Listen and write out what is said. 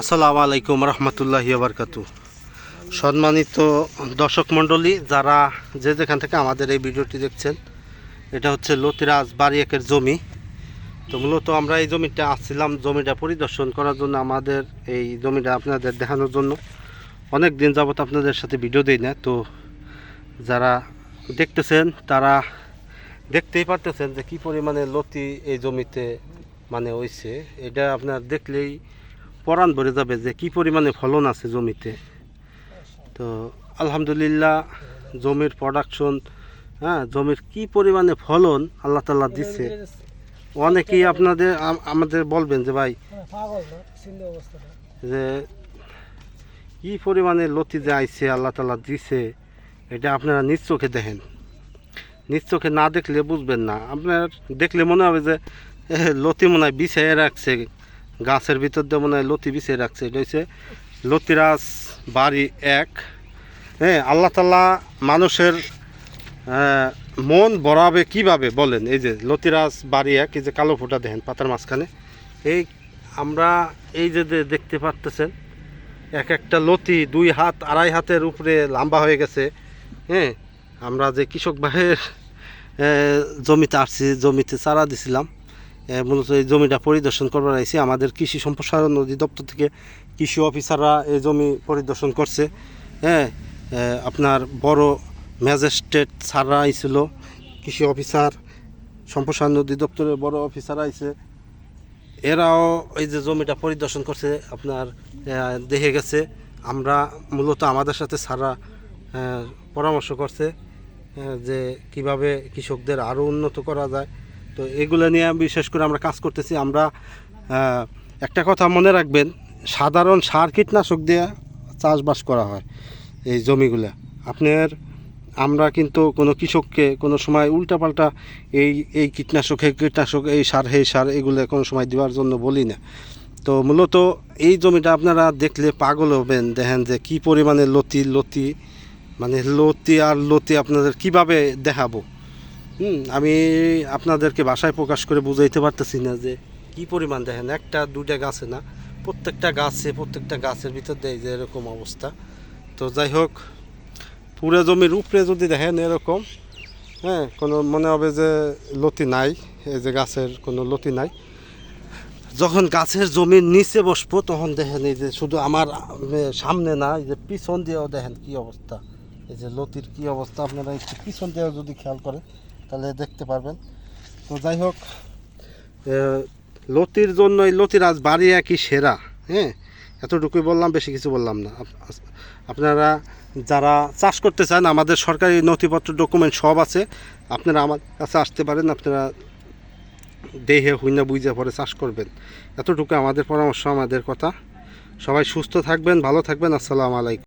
আসসালামু আলাইকুম রহমতুল্লাহি বারকাতু সম্মানিত দর্শক মণ্ডলী, যারা যে যেখান থেকে আমাদের এই ভিডিওটি দেখছেন, এটা হচ্ছে লতিরাজ বাড়ি একের জমি। তো মূলত আমরা এই জমিটা আসছিলাম জমিটা পরিদর্শন করার জন্য আমাদের এই জমিটা আপনাদের দেখানোর জন্য। অনেক দিন যাবত আপনাদের সাথে ভিডিও দিই না, তো যারা দেখতেছেন, তারা দেখতেই পারতেছেন যে কি পরিমাণে লতি এই জমিতে মানে হইছে। এটা আপনার দেখলেই পরাণ ভরে যাবে যে কি পরিমাণে ফলন আছে জমিতে। তো আলহামদুলিল্লাহ, জমির প্রোডাকশন হ্যাঁ জমির কি পরিমাণে ফলন আল্লাহ তাল্লাহ দিচ্ছে অনেকেই আপনাদের আমাদের বলবেন যে ভাই, যে কি পরিমাণে লতি যে আইছে আল্লাহ তাল্লাহ দিছে, এটা আপনারা নিজ চোখে দেখেন। নিজ চোখে না দেখলে বুঝবেন না। আপনার দেখলে মনে হবে যে লতি মনে হয় বিছিয়ে রাখছে। গাছের ভিতর দিয়ে মনে হয় লতি বিছিয়ে রাখছে, এটা হচ্ছে লতিরাজ বাড়ি এক। হ্যাঁ আল্লাহ তালা মানুষের মন বরাবে কীভাবে বলেন? এই যে লতিরাজ বাড়ি এক, এই যে কালো ফোঁটা দেখেন পাতার মাঝখানে। এই আমরা এই যে দেখতে পারতেছেন, এক একটা লতি দুই হাত, আড়াই হাতের উপরে লম্বা হয়ে গেছে। হ্যাঁ আমরা যে কৃষক ভাইয়ের জমিতে আসছি, জমিতে চারা দিছিলাম। মূলত এই জমিটা পরিদর্শন করবার আইছি। আমাদের কৃষি সম্প্রসারণ অধিদপ্তর থেকে কৃষি অফিসাররা এই জমি পরিদর্শন করছে। হ্যাঁ আপনার বড় ম্যাজিস্ট্রেট স্যাররা আইছিল, কৃষি অফিসার, সম্প্রসারণ অধিদপ্তরের বড় অফিসার আইছে। এরাও এই যে জমিটা পরিদর্শন করছে, আপনার দেখে গেছে। আমরা মূলত আমাদের সাথে সারা পরামর্শ করছে যে কীভাবে কৃষকদের আরও উন্নত করা যায়। তো এগুলো নিয়ে বিশেষ করে আমরা কাজ করতেছি। আমরা একটা কথা মনে রাখবেন, সাধারণ সার কীটনাশক দিয়ে চাষবাস করা হয় এই জমিগুলো। আপনার, আমরা কিন্তু কোনো কৃষককে কোনো সময় উল্টাপাল্টা এই এই কীটনাশক হে কীটনাশক, এই সার এই সার এগুলো কোনো সময় দেওয়ার জন্য বলি না। তো মূলত এই জমিটা আপনারা দেখলে পাগল হবেন, দেখেন যে কি পরিমাণে লতি লতি মানে লতি আর লতি আপনাদের কীভাবে দেখাবো? হুম, আমি আপনাদেরকে ভাষায় প্রকাশ করে বুঝাইতে পারতেছি না যে কি পরিমাণ দেখেন, একটা, দুইটা গাছে না? প্রত্যেকটা গাছে, প্রত্যেকটা গাছের ভিতর দেয় যে এরকম অবস্থা। তো যাই হোক, পুরো জমির উপরে যদি দেখেন এরকম হ্যাঁ কোনো মনে হবে যে লতি নাই, এই যে গাছের কোনো লতি নাই। যখন গাছের জমির নিচে বসবো, তখন দেখেন এই যে শুধু আমার সামনে না, এই যে পিছন দিয়েও দেখেন কি অবস্থা। এই যে লতির কি অবস্থা, আপনারা একটু পিছন দিয়েও যদি খেয়াল করেন। তাহলে দেখতে পারবেন। তো যাই হোক লতির জন্য এই লতির আজ বাড়ি একই সেরা হ্যাঁ? এতটুকুই বললাম, বেশি কিছু বললাম না। আপনারা যারা চাষ করতে চান, আমাদের সরকারি নথিপত্র, ডকুমেন্ট সব আছে। আপনারা আমার কাছে আসতে পারেন, আপনারা দেহে হুইনা বুঝে পরে চাষ করবেন। এতটুকু আমাদের পরামর্শ, আমাদের কথা। সবাই সুস্থ থাকবেন, ভালো থাকবেন। আসসালামু আলাইকুম।